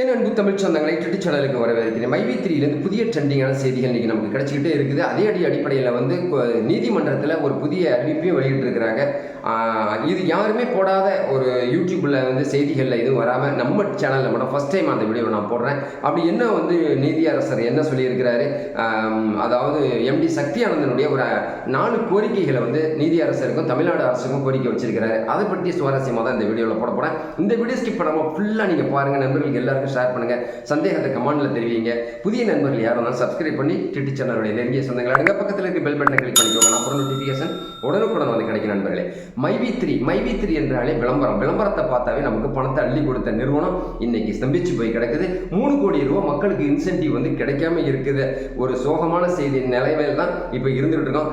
என் அன்பு தமிழ் சொந்தங்களை ட்விட்டர் சேனலுக்கு வரவேற்கிறேன். மைவி த்ரீலேருந்து புதிய ட்ரெண்டிங்கான செய்திகள் இன்றைக்கி நமக்கு கிடைச்சிக்கிட்டே இருக்குது. அதே அடி அடிப்படையில் வந்து நீதிமன்றத்தில் ஒரு புதிய அறிவிப்பையும் வெளியிட்டிருக்கிறாங்க. இது யாருமே போடாத ஒரு யூடியூப்பில் வந்து செய்திகளில் எதுவும் வராமல் நம்ம சேனலில் மட்டும் ஃபஸ்ட் டைம் அந்த வீடியோவை நான் போடுறேன். அப்படி என்ன வந்து நீதியரசர் என்ன சொல்லியிருக்கிறாரு? அதாவது எம்டி சக்தியானந்தனுடைய ஒரு நாலு கோரிக்கைகளை வந்து நீதியரசருக்கும் தமிழ்நாடு அரசுக்கும் கோரிக்கை வச்சிருக்கிறாரு. அதை பற்றி சுவாரஸ்யமாக தான் இந்த வீடியோவில் போட போகிறேன் இந்த வீடியோ ஸ்கிப் பண்ணாமல் ஃபுல்லாக நீங்கள் பாருங்கள் நண்பர்களுக்கு எல்லாருக்கும் ஷேர் பண்ணுங்கள் சந்தேகத்தை கமெண்டில் தெரிவிங்க. புதிய நண்பர்கள் யாரும் இருந்தாலும் சப்ஸ்கிரைப் பண்ணி டிடி சேனலுடைய நெருங்கிய சொந்தங்களை அடுங்க பக்கத்தில் இருக்க பெல் பட்டனை கிளிக் பண்ணிக்கோங்க. அப்புறம் நோட்டிஃபிகேஷன் உடனுக்குடன் வந்து கிடைக்கும் நண்பர்களே. மைவி த்ரீ மைவி த்ரீ என்றாலே விளம்பரம். விளம்பரத்தை பார்த்தாவே நமக்கு பணத்தை அள்ளி கொடுத்த நிறுவனம் இன்னைக்கு ஸ்தம்பிச்சு போய் கிடக்குது. மூணு கோடி ரூபா மக்களுக்கு இன்சென்டிவ் வந்து கிடைக்காம இருக்குது. ஒரு சோகமான செய்தி நிலைமையில் தான் இப்போ இருந்துகிட்டு இருக்கோம்.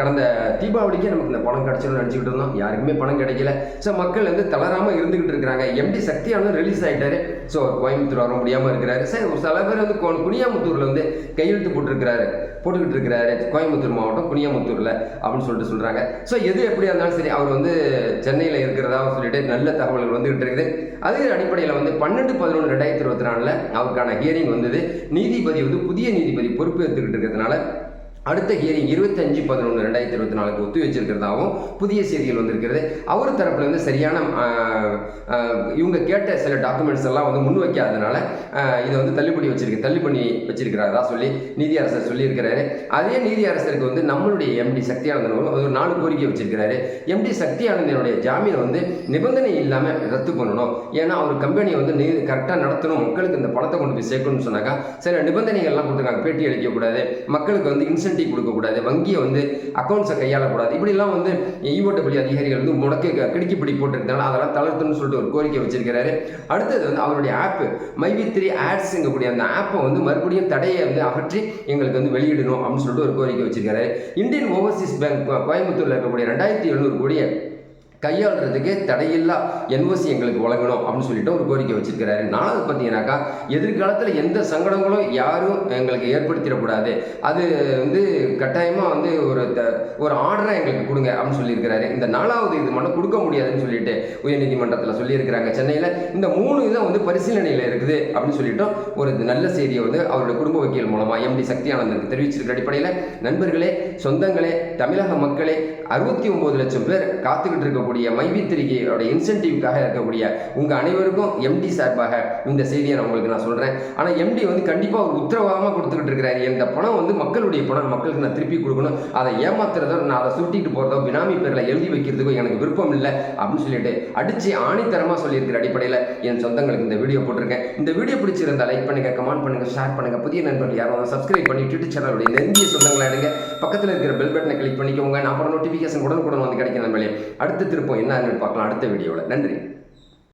கடந்த தீபாவளிக்கே நமக்கு இந்த பணம் கிடைச்சிடும் நினச்சிக்கிட்டு இருந்தோம். யாருக்குமே பணம் கிடைக்கல. ஸோ மக்கள் வந்து தளராம இருந்துகிட்டு இருக்கிறாங்க. எம்டி சக்தியானது ரிலீஸ் ஆயிட்டாரு. ஸோ கோயம்புத்தூர் வர முடியாமல் இருக்கிறாரு. சார் ஒரு சில பேர் வந்து குனியாமுத்தூரில் வந்து கையெழுத்து போட்டிருக்கிறாரு. போட்டுக்கிட்டு இருக்கிறாரு. கோயம்புத்தூர் மாவட்டம் குனியாமுத்தூரில் அப்படின்னு சொல்லிட்டு சொல்கிறாங்க ஸோ எது எப்படியா இருந்தாலும் சரி அவர் வந்து சென்னையில் இருக்கிறதா சொல்லிட்டு நல்ல தகவல்கள் வந்துகிட்டு இருக்குது. அதே அடிப்படையில் வந்து பன்னெண்டு பதினொன்று ரெண்டாயிரத்தி இருபத்தி நாலில் அவருக்கான ஹியரிங் வந்தது. நீதிபதி வந்து புதிய நீதிபதி பொறுப்பு எடுத்துக்கிட்டு இருக்கிறதுனால அடுத்த ஹியரிங் இருபத்தஞ்சு பதினொன்று ரெண்டாயிரத்தி இருபத்தி நாலுக்கு ஒத்தி வச்சிருக்கிறதாகவும் புதிய செய்திகள் வந்திருக்கிறது. அவர் தரப்புல வந்து சரியான இவங்க கேட்ட சில டாக்குமெண்ட்ஸ் எல்லாம் வந்து முன் வைக்காதனால இதை வந்து தள்ளுபடி வச்சிருக்கு தள்ளி பண்ணி வச்சிருக்கிறாரா சொல்லி நீதியரசர் சொல்லியிருக்கிறாரு. அதே நீதியரசருக்கு வந்து நம்மளுடைய எம்டி சக்தியானந்தன் ஒரு நாலு கோரிக்கை வச்சிருக்கிறாரு. எம்டி சக்தியானந்தனுடைய ஜாமீன் வந்து நிபந்தனை இல்லாமல் ரத்து பண்ணணும். ஏன்னா அவர் கம்பெனியை வந்து நீ கரெக்டாக நடத்தணும். மக்களுக்கு இந்த பணத்தை கொண்டு போய் சேர்க்கணும்னு சொன்னாக்கா சில நிபந்தனைகள்லாம் கொடுத்துருக்காங்க. பேட்டி அளிக்கக்கூடாது. மக்களுக்கு வந்து இன்சென்ட் இன்சென்டிவ் கொடுக்கக்கூடாது. வங்கியை வந்து அக்கௌண்ட்ஸை கையாளக்கூடாது. இப்படிலாம் வந்து ஈவோட்டபடி அதிகாரிகள் வந்து முடக்கு கிடுக்கிப்பிடி போட்டிருக்கனால அதெல்லாம் தளர்த்துன்னு சொல்லிட்டு ஒரு கோரிக்கை வச்சிருக்கிறாரு. அடுத்தது வந்து அவருடைய ஆப் மைவி த்ரீ ஆட்ஸுங்கக்கூடிய அந்த ஆப்பை வந்து மறுபடியும் தடையை வந்து அகற்றி எங்களுக்கு வந்து வெளியிடணும் அப்படின்னு சொல்லிட்டு ஒரு கோரிக்கை வச்சிருக்காரு இந்தியன் ஓவர்சீஸ் பேங்க் கோயம்புத்தூரில் இருக்கக்கூடிய ரெண்டாயிரத்தி எழுநூறு கோடியை கையாளுறதுக்கு தடையில்லா என்ஓசி எங்களுக்கு வழங்கணும் அப்படின்னு சொல்லிட்டு ஒரு கோரிக்கை வச்சிருக்கிறாரு. நாலாவது பார்த்தீங்கன்னாக்கா எதிர்காலத்தில் எந்த சங்கடங்களும் யாரும் எங்களுக்கு ஏற்படுத்திடக்கூடாது. அது வந்து கட்டாயமாக வந்து ஒரு த ஒரு ஆர்டரை எங்களுக்கு கொடுங்க அப்படின்னு சொல்லியிருக்கிறாரு. இந்த நாலாவது இது மட்டும் கொடுக்க முடியாதுன்னு சொல்லிட்டு உயர்நீதிமன்றத்தில் சொல்லியிருக்கிறாங்க. சென்னையில் இந்த மூணு இதை வந்து பரிசீலனையில் இருக்குது அப்படின்னு சொல்லிட்டு ஒரு நல்ல செய்தியை வந்து அவருடைய குடும்ப வக்கீல் மூலமாக எம்டி சக்தியானந்தனுக்கு தெரிவிச்சிருக்கிற அடிப்படையில் நண்பர்களே சொந்தங்களே தமிழக மக்களே அறுபத்தி ஒம்பது லட்சம் பேர் காத்துக்கிட்டு இருக்க இருக்கக்கூடிய மைவித்திரிகையோட இன்சென்டிவ்காக இருக்கக்கூடிய உங்க அனைவருக்கும் எம்டி சார்பாக இந்த செய்தியை நான் உங்களுக்கு நான் சொல்றேன். ஆனா எம்டி வந்து கண்டிப்பா ஒரு உத்தரவாதமா கொடுத்துக்கிட்டு இருக்கிறாரு இந்த பணம் வந்து மக்களுடைய பணம். மக்களுக்கு நான் திருப்பி கொடுக்கணும். அதை ஏமாத்துறதோ நான் அதை சுட்டிட்டு போறதோ பினாமி பேர்ல எழுதி வைக்கிறதுக்கோ எனக்கு விருப்பம் இல்லை அப்படின்னு சொல்லிட்டு அடிச்சு ஆணித்தரமா சொல்லியிருக்கிற அடிப்படையில் என் சொந்தங்களுக்கு இந்த வீடியோ போட்டிருக்கேன். இந்த வீடியோ பிடிச்சிருந்தா லைக் பண்ணுங்க கமெண்ட் பண்ணுங்க ஷேர் பண்ணுங்க. புதிய நண்பர்கள் யாரும் சப்ஸ்கிரைப் பண்ணி ட்விட்டர் சேனலுடைய நெருங்கிய சொந்தங்களை எடுங்க பக்கத்தில் இருக்கிற பெல் பட்டனை கிளிக் பண்ணிக்கோங்க. நான் அப்புறம் நோட்டிஃபிகேஷன் உடனுக்குடன் வந்து கிடைக்கும் நண்பர்களே. அடுத்து திருப்பம் என்னன்னு பார்க்கலாம். அடுத்த வீடியோவில். நன்றி.